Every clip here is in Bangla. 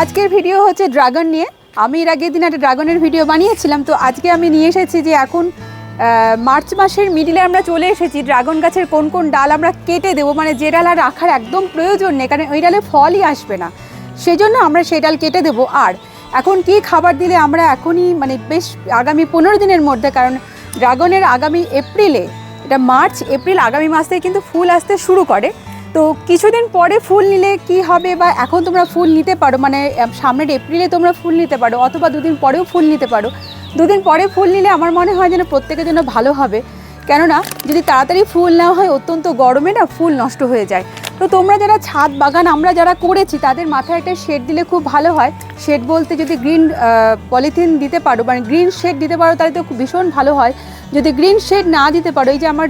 আজকের ভিডিও হচ্ছে ড্রাগন নিয়ে। আমি এর আগের দিন একটা ড্রাগনের ভিডিও বানিয়েছিলাম, তো আজকে আমি নিয়ে এসেছি যে এখন মার্চ মাসের মিডিলে আমরা চলে এসেছি, ড্রাগন গাছের কোন কোন ডাল আমরা কেটে দেবো মানে যে ডাল আর রাখার একদম প্রয়োজন নেই, কারণ ওই ডালে ফলই আসবে না। সেই জন্য আমরা সেই ডাল কেটে দেবো। আর এখন কি খাবার দিলে আমরা এখনই মানে বেশ আগামী পনেরো দিনের মধ্যে, কারণ ড্রাগনের আগামী এপ্রিলে, এটা মার্চ, এপ্রিল আগামী মাস থেকে কিন্তু ফুল আসতে শুরু করে। তো কিছুদিন পরে ফুল নিলে কি হবে বা এখন তোমরা ফুল নিতে পারো? মানে সামনের এপ্রিলে তোমরা ফুল নিতে পারো অথবা দুদিন পরেও ফুল নিতে পারো। দুদিন পরে ফুল নিলে আমার মনে হয় যেন প্রত্যেকের জন্য ভালো হবে। কেননা, যদি তাড়াতাড়ি ফুল নেওয়া হয়, অত্যন্ত গরমে না ফুল নষ্ট হয়ে যায়। তো তোমরা যারা ছাদ বাগান আমরা যারা করেছি, তাদের মাথায় একটা শেড দিলে খুব ভালো হয়। শেড বলতে যদি গ্রিন পলিথিন দিতে পারো মানে গ্রিন শেড দিতে পারো, তাহলে তো ভীষণ ভালো হয়। যদি গ্রিন শেড না দিতে পারো, এই যে আমার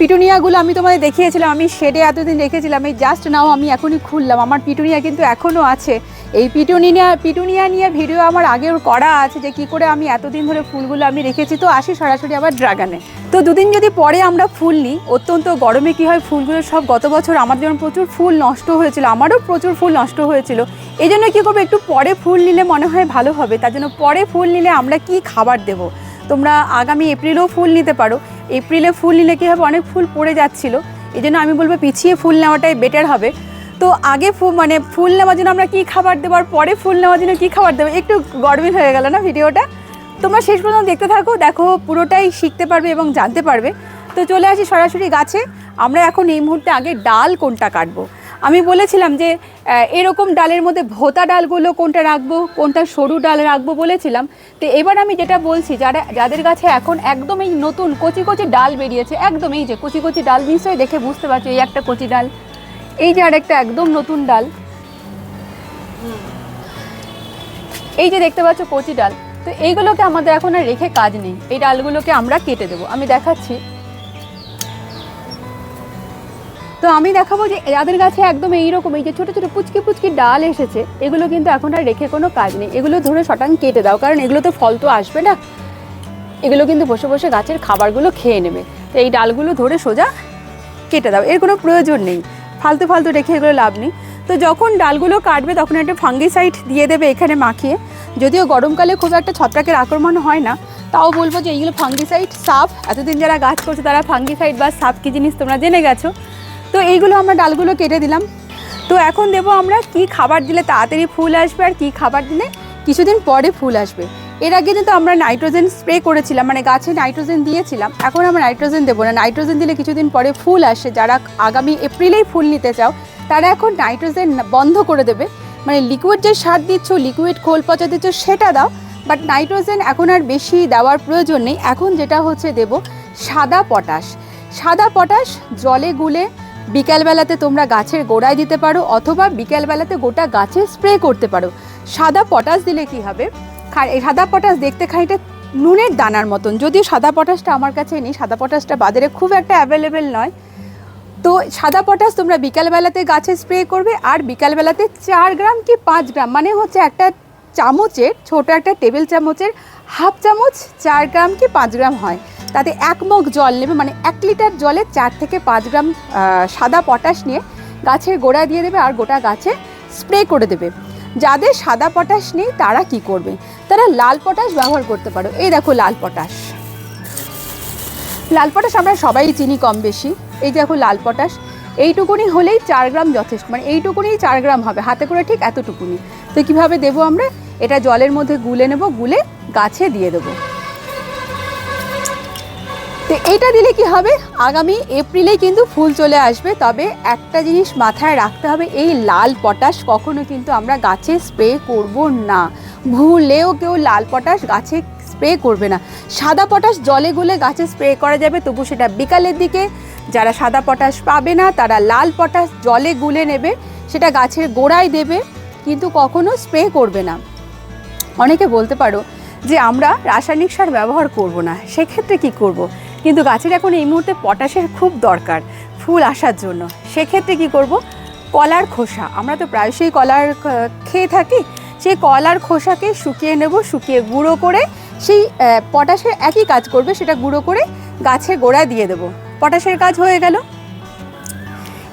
পিটুনিয়াগুলো আমি তোমাদের দেখিয়েছিলাম, আমি শেডে এতদিন রেখেছিলাম, এই জাস্ট নাও আমি এখনই খুললাম। আমার পিটুনিয়া কিন্তু এখনও আছে। এই পিটুনিয়া পিটুনিয়া নিয়ে ভিডিও আমার আগেও করা আছে যে কি করে আমি এতদিন ধরে ফুলগুলো আমি রেখেছি। তো আসি সরাসরি আবার ড্রাগনে তো দুদিন যদি পরে আমরা ফুল নিই, অত্যন্ত গরমে কি হয়, ফুলগুলো সব গত বছর আমার যেমন প্রচুর ফুল নষ্ট হয়েছিল, আমারও প্রচুর ফুল নষ্ট হয়েছিল। এই জন্য কী করব, একটু পরে ফুল নিলে মনে হয় ভালো হবে, তার জন্য পরে ফুল নিলে আমরা কি খাবার দেবো? তোমরা আগামী এপ্রিলেও ফুল নিতে পারো। এপ্রিলে ফুল নিলে কী হবে? অনেক ফুল পড়ে যাচ্ছিল। এই জন্য আমি বলব পিছিয়ে ফুল নেওয়াটাই বেটার হবে। তো আগে ফু মানে ফুল নেওয়ার জন্য আমরা কী খাবার দেবো আর পরে ফুল নেওয়ার জন্য কী খাবার দেবো? একটু গরমিল হয়ে গেল না ভিডিওটা? তোমরা শেষ পর্যন্ত দেখতে থাকো, দেখো পুরোটাই শিখতে পারবে এবং জানতে পারবে। তো চলে আসি সরাসরি গাছে। আমরা এখন এই মুহূর্তে আগে ডাল কোনটা কাটবো? আমি বলেছিলাম যে এরকম ডালের মধ্যে ভোতা ডালগুলো কোনটা রাখব, কোনটা সরু ডাল রাখব বলেছিলাম। তো এবার আমি যেটা বলছি, যারা, যাদের কাছে এখন একদম এই নতুন কচি কচি ডাল বেরিয়েছে একদম এই যে কচি কচি ডাল নিশ্চয়ই দেখে বুঝতে পারছ এই একটা কচি ডাল। এই যে আরেকটা একদম নতুন ডাল। এই যে দেখতে পাচ্ছ কচি ডাল, তো এইগুলোকে আমাদের এখন আর রেখে কাজ নেই। এই ডালগুলোকে আমরা কেটে দেবো। আমি দেখাচ্ছি। তো আমি দেখাবো যে যাদের কাছে একদম এইরকম, এই যে ছোটো ছোটো পুচকি পুচকি ডাল এসেছে, এগুলো কিন্তু এখন আর রেখে কোনো কাজ নেই। এগুলো ধরে শটাং কেটে দাও, কারণ এগুলো তো ফল তো আসবে না। এগুলো কিন্তু বসে বসে গাছের খাবারগুলো খেয়ে নেবে। তো এই ডালগুলো ধরে সোজা কেটে দাও, এর কোনো প্রয়োজন নেই। ফালতু ফালতু রেখে এগুলো লাভ নেই। তো যখন ডালগুলো কাটবে, তখন একটা ফাঙ্গিসাইড দিয়ে দেবে এখানে মাখিয়ে। যদিও গরমকালে খুব একটা ছত্রাকের আক্রমণ হয় না, তাও বলব যে এইগুলো ফাঙ্গিসাইড সাপ, এতদিন যারা গাছ করছে তারা ফাঙ্গিসাইড বা সাপ কী জিনিস তোমরা জেনে গেছো। তো এইগুলো আমরা ডালগুলো কেটে দিলাম। তো এখন দেবো আমরা কি খাবার দিলে তাড়াতাড়ি ফুল আসবে আর কি খাবার দিলে কিছুদিন পরে ফুল আসবে। এর আগে কিন্তু আমরা নাইট্রোজেন স্প্রে করেছিলাম মানে গাছে নাইট্রোজেন দিয়েছিলাম। এখন আমরা নাইট্রোজেন দেবো না। নাইট্রোজেন দিলে কিছুদিন পরে ফুল আসে। যারা আগামী এপ্রিলেই ফুল নিতে চাও, তারা এখন নাইট্রোজেন বন্ধ করে দেবে। মানে লিকুইড যে সার দিচ্ছ লিকুইড খোল পচা দিচ্ছ, সেটা দাও। বাট নাইট্রোজেন এখন আর বেশি দেওয়ার প্রয়োজন নেই। এখন যেটা হচ্ছে দেব সাদা পটাশ। সাদা পটাশ জলে গুলে বিকালবেলাতে তোমরা গাছের গোড়ায় দিতে পারো অথবা বিকালবেলাতে গোটা গাছে স্প্রে করতে পারো। সাদা পটাশ দিলে কি হবে? সাদা পটাশ দেখতে খানিকটা নুনের দানার মতন। যদিও সাদা পটাশটা আমার কাছে নেই, সাদা পটাশটা বাজারে খুব একটা অ্যাভেলেবেল নয়। তো সাদা পটাশ তোমরা বিকালবেলাতে গাছে স্প্রে করবে আর বিকালবেলাতে চার গ্রাম কি পাঁচ গ্রাম? মানে হচ্ছে একটা চামচের, ছোট একটা টেবিল চামচের হাফ চামচ চার গ্রাম কি পাঁচ গ্রাম হয়। তাতে এক মগ জল নেবে মানে এক লিটার জলে চার থেকে পাঁচ গ্রাম সাদা পটাশ নিয়ে গাছের গোড়া দিয়ে দেবে আর গোটা গাছে স্প্রে করে দেবে। যাদের সাদা পটাশ নেই, তারা কি করবে? তারা লাল পটাশ ব্যবহার করতে পারো। এই দেখো লাল পটাশ। লাল পটাশ আমরা সবাই চিনি কম বেশি। এই দেখো লাল পটাশ। এইটুকুনি হলেই চার গ্রাম যথেষ্ট। মানে এইটুকুনি চার গ্রাম হবে। হাতে করে ঠিক এতটুকুনি। তো কীভাবে দেবো আমরা? এটা জলের মধ্যে গুলে নেব, গুলে গাছে দিয়ে দেবো। তো এটা দিলে কি হবে? আগামী এপ্রিলে কিন্তু ফুল চলে আসবে, তবে একটা জিনিস মাথায় রাখতে হবে, এই লাল পটাশ কখনো কিন্তু আমরা গাছে স্প্রে করব না। ভুলেও কেউ লাল পটাশ গাছে স্প্রে করবে না। সাদা পটাশ জলে গুলে গাছে স্প্রে করা যাবে, তবু সেটা বিকালের দিকে। যারা সাদা পটাশ পাবে না, তারা লাল পটাশ জলে গুলে নেবে, সেটা গাছের গোড়ায় দেবে, কিন্তু কখনো স্প্রে করবে না। অনেকে বলতে পারো যে, আমরা রাসায়নিক সার ব্যবহার করব না, সেক্ষেত্রে কি করব। কিন্তু গাছের এখন এই মুহূর্তে পটাশের খুব দরকার, ফুল আসার জন্য। সেক্ষেত্রে কি করব? কলার খোসা। আমরা তো প্রায়শই কলার খেয়ে থাকি। সেই কলার খোসাকে শুকিয়ে নেব, শুকিয়ে গুঁড়ো করে সেই পটাশের একই কাজ করবে, সেটা গুঁড়ো করে গাছের গোড়ায় দিয়ে দেবো। পটাশের কাজ হয়ে গেল।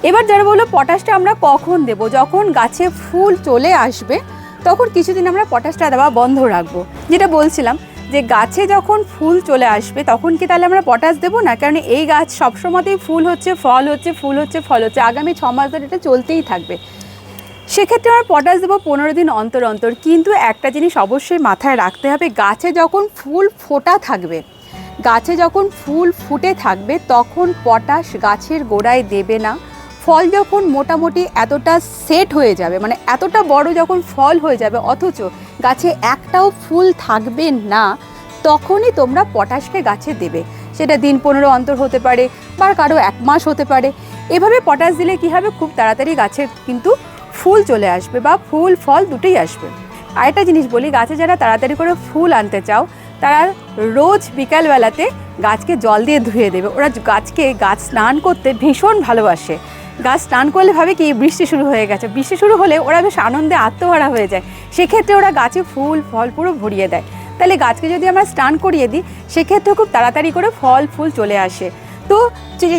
এবার যারা বলল পটাশটা আমরা কখন দেব? যখন গাছে ফুল চলে আসবে, তখন কিছুদিন আমরা পটাশটা দেওয়া বন্ধ রাখব। যেটা বলছিলাম যে গাছে যখন ফুল চলে আসবে, তখন কি তাহলে আমরা পটাশ দেবো না? কারণ এই গাছ সবসময়তেই ফুল হচ্ছে, ফল হচ্ছে, ফুল হচ্ছে, ফল হচ্ছে। আগামী ছ মাস ধরে এটা চলতেই থাকবে। সেক্ষেত্রে আমরা পটাশ দেবো পনেরো দিন অন্তর অন্তর। কিন্তু একটা জিনিস অবশ্যই মাথায় রাখতে হবে, গাছে যখন ফুল ফোটা থাকবে, গাছে যখন ফুল ফুটে থাকবে, তখন পটাশ গাছের গোড়ায় দেবে না। ফল যখন মোটামুটি এতটা সেট হয়ে যাবে মানে এতটা বড় যখন ফল হয়ে যাবে, অথচ গাছে একটাও ফুল থাকবে না, তখনই তোমরা পটাশকে গাছে দেবে। সেটা দিন পনেরো অন্তর হতে পারে বা কারও এক মাস হতে পারে। এভাবে পটাশ দিলে কী হবে? খুব তাড়াতাড়ি গাছের কিন্তু ফুল চলে আসবে বা ফুল, ফল দুটোই আসবে। আরেকটা জিনিস বলি, গাছে যারা তাড়াতাড়ি করে ফুল আনতে চাও, তারা রোজ বিকালবেলাতে গাছকে জল দিয়ে ধুয়ে দেবে। ওরা গাছকে গাছ স্নান করতে ভীষণ ভালোবাসে। গাছ স্নান করলে ভাবে কি, বৃষ্টি শুরু হয়ে গেছে। বৃষ্টি শুরু হলে ওরা বেশ আনন্দে আত্মহারা হয়ে যায়। সেক্ষেত্রে ওরা গাছে ফুল, ফল পুরো ভরিয়ে দেয়। তাহলে গাছকে যদি আমরা স্নান করিয়ে দিই সেক্ষেত্রে খুব তাড়াতাড়ি করে ফল, ফুল চলে আসে। তো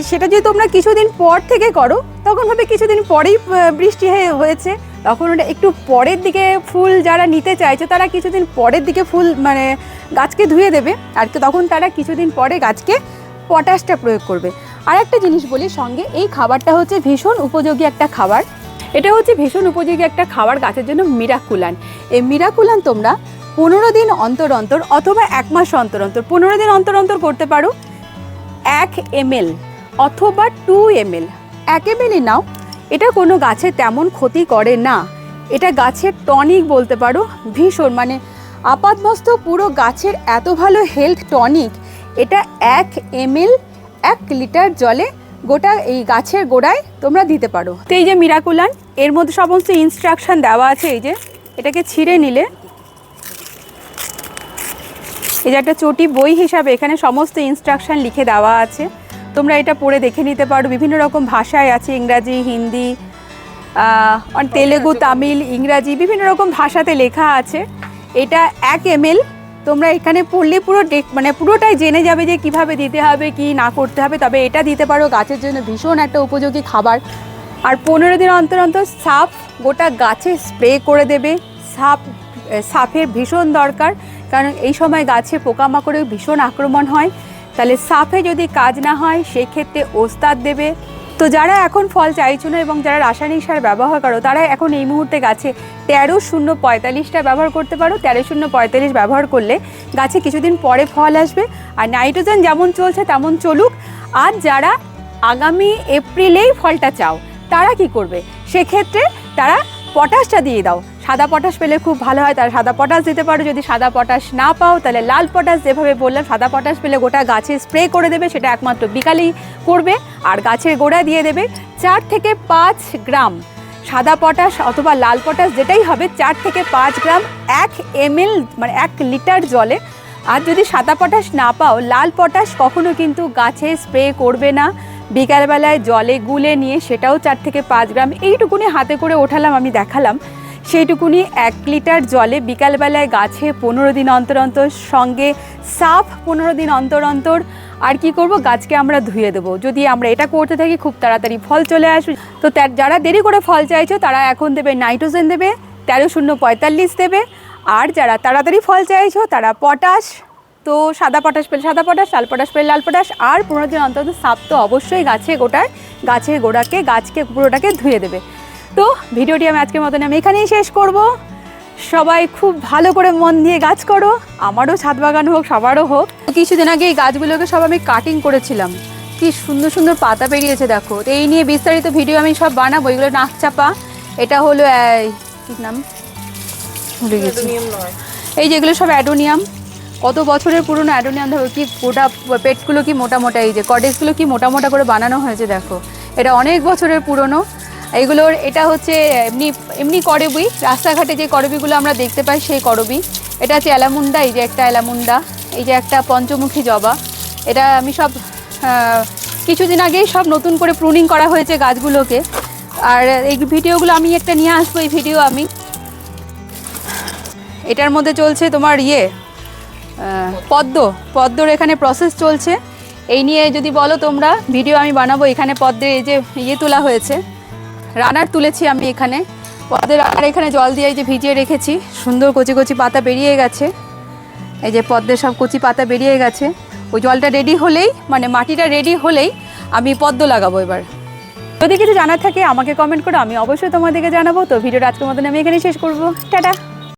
সেটা যদি তোমরা কিছুদিন পর থেকে করো, তখন ভাবে কিছুদিন পরেই বৃষ্টি হয়ে- হয়েছে। তখন ওটা একটু পরের দিকে ফুল যারা নিতে চাইছে, তারা কিছুদিন পরের দিকে ফুল মানে গাছকে ধুয়ে দেবে। আর তখন তারা কিছুদিন পরে গাছকে পটাশটা প্রয়োগ করবে। আর একটা জিনিস বলি সঙ্গে, এই খাবারটা হচ্ছে ভীষণ উপযোগী একটা খাবার। এটা হচ্ছে ভীষণ উপযোগী একটা খাবার গাছের জন্য মিরাকুলান। এই মিরাকুলান তোমরা পনেরো দিন অন্তর অন্তর অথবা এক মাস অন্তর অন্তর, পনেরো দিন অন্তর অন্তর করতে পারো। এক এমএল অথবা টু এমএল। এক এমএলই নাও, এটা কোনো গাছে তেমন ক্ষতি করে না। এটা গাছের টনিক বলতে পারো, ভীষণ মানে আপাতমস্ত পুরো গাছের এত ভালো হেলথ টনিক, এটা এক এমএল এক লিটার জলে গোটা এই গাছের গোড়ায় তোমরা দিতে পারো। তো এই যে মিরাকুলান, এর মধ্যে সমস্ত ইনস্ট্রাকশন দেওয়া আছে এই যে, এটাকে ছিঁড়ে নিলে। এই যে একটা চটি বই হিসাবে এখানে সমস্ত ইনস্ট্রাকশন লিখে দেওয়া আছে। তোমরা এটা পড়ে দেখে নিতে পারো। বিভিন্ন রকম ভাষায় আছে, ইংরাজি, হিন্দি তেলেগু, তামিল, ইংরাজি, বিভিন্ন রকম ভাষাতে লেখা আছে। এটা এক এমএল তোমরা এখানে পড়লে পুরো মানে পুরোটাই জেনে যাবে যে কীভাবে দিতে হবে, কি না করতে হবে। তবে এটা দিতে পারো, গাছের জন্য ভীষণ একটা উপযোগী খাবার। আর পনেরো দিন অন্তর অন্তর সাপ গোটা গাছে স্প্রে করে দেবে। সাপ সাপের ভীষণ দরকার, কারণ এই সময় গাছে পোকামাকড়ের ভীষণ আক্রমণ হয়। তাহলে সাপে যদি কাজ না হয়, সেক্ষেত্রে ওস্তাদ দেবে। তো যারা এখন ফল চাইছো না এবং যারা রাসায়নিক সার ব্যবহার করো, তারা এখন এই মুহূর্তে গাছে তেরো শূন্য পঁয়তাল্লিশটা ব্যবহার করতে পারো। তেরো শূন্য পঁয়তাল্লিশ ব্যবহার করলে গাছে কিছুদিন পরে ফল আসবে। আর নাইট্রোজেন যেমন চলছে, তেমন চলুক। আর যারা আগামী এপ্রিলেই ফলটা চাও, তারা কি করবে? সেক্ষেত্রে তারা পটাশটা দিয়ে দাও। সাদা পটাশ পেলে খুব ভালো হয় তারা সাদা পটাশ দিতে পারো। যদি সাদা পটাশ না পাও, তাহলে লাল পটাশ যেভাবে বললাম, সাদা পটাশ পেলে গোটা গাছে স্প্রে করে দেবে, সেটা একমাত্র বিকালেই করবে, আর গাছের গোড়া দিয়ে দেবে চার থেকে পাঁচ গ্রাম। সাদা পটাশ অথবা লাল পটাশ যেটাই হবে, চার থেকে পাঁচ গ্রাম এক এমএল মানে এক লিটার জলে। আর যদি সাদা পটাশ না পাও, লাল পটাশ কখনো কিন্তু গাছে স্প্রে করবে না। বিকালবেলায় জলে গুলে নিয়ে সেটাও চার থেকে পাঁচ গ্রাম। এইটুকুনি হাতে করে ওঠালাম, আমি দেখালাম। সেইটুকুনি এক লিটার জলে বিকালবেলায় গাছে পনেরো দিন অন্তর অন্তর, সঙ্গে সাফ পনেরো দিন অন্তর অন্তর। আর কি করব? গাছকে আমরা ধুয়ে দেবো। যদি আমরা এটা করতে থাকি, খুব তাড়াতাড়ি ফল চলে আসবে। তো যারা দেরি করে ফল চাইছো, তারা এখন দেবে নাইট্রোজেন দেবে, তেরো শূন্য পঁয়তাল্লিশ দেবে। আর যারা তাড়াতাড়ি ফল চাইছো, তারা পটাশ। তো সাদা পটাশ পেলে সাদা পটাশ, লাল পটাশ পেলে লাল পটাশ। আর পনেরো দিন অন্তত সাপ তো অবশ্যই গাছে গোটায়, গাছের গোড়াকে, গাছকে পুরোটাকে ধুয়ে দেবে। তো ভিডিওটি আমি আজকের মতন আমি এখানেই শেষ করব। সবাই খুব ভালো করে মন দিয়ে গাছ করো আমারও ছাদ বাগান হোক সবারও হোক। কিছুদিন আগে এই গাছগুলোকে সব আমি কাটিং করেছিলাম। কি সুন্দর সুন্দর পাতা বেরিয়েছে দেখো। তো এই নিয়ে বিস্তারিত ভিডিও আমি সব বানাবো এগুলো নাক চাপা। এটা হলো এই, কি নাম? ভুলে গেছি। এই যেগুলো সব অ্যাডোনিয়াম কত বছরের পুরনো অ্যাডোনিয়াম ধরো কি গোটা পেটগুলো কি মোটা মোটা এই যে কটেজগুলো কি মোটা মোটা করে বানানো হয়েছে দেখো। এটা অনেক বছরের পুরনো এইগুলোর এটা হচ্ছে এমনি এমনি করবি, রাস্তাঘাটে যে করবিগুলো আমরা দেখতে পাই সেই করবি। এটা হচ্ছে অ্যালামুন্ডা, এই যে একটা অ্যালামুন্ডা, এই যে একটা পঞ্চমুখী জবা। এটা আমি সব কিছুদিন আগেই সব নতুন করে প্রুনিং করা হয়েছে গাছগুলোকে। আর এই ভিডিওগুলো আমি একটা নিয়ে আসব, এই ভিডিও আমি। এটার মধ্যে চলছে তোমার ইয়ে পদ্ম। পদ্মর এখানে প্রসেস চলছে। এই নিয়ে যদি বলো তোমরা, ভিডিও আমি বানাবো। এখানে পদ্মের এই যে ইয়ে তোলা হয়েছে। রানার তুলেছি আমি এখানে। পদ্মের রানার এখানে জল দিয়ে এই যে ভিজিয়ে রেখেছি। সুন্দর কচি কচি পাতা বেরিয়ে গেছে। এই যে পদ্মের সব কচি পাতা বেরিয়ে গেছে। ওই জলটা রেডি হলেই মানে মাটিটা রেডি হলেই আমি পদ্ম লাগাবো এবার। যদি কিছু জানার থাকে আমাকে কমেন্ট করো, আমি অবশ্যই তোমাদেরকে জানাব। তো ভিডিওটা আজকের মতন আমি এখানে শেষ করব। টাটা!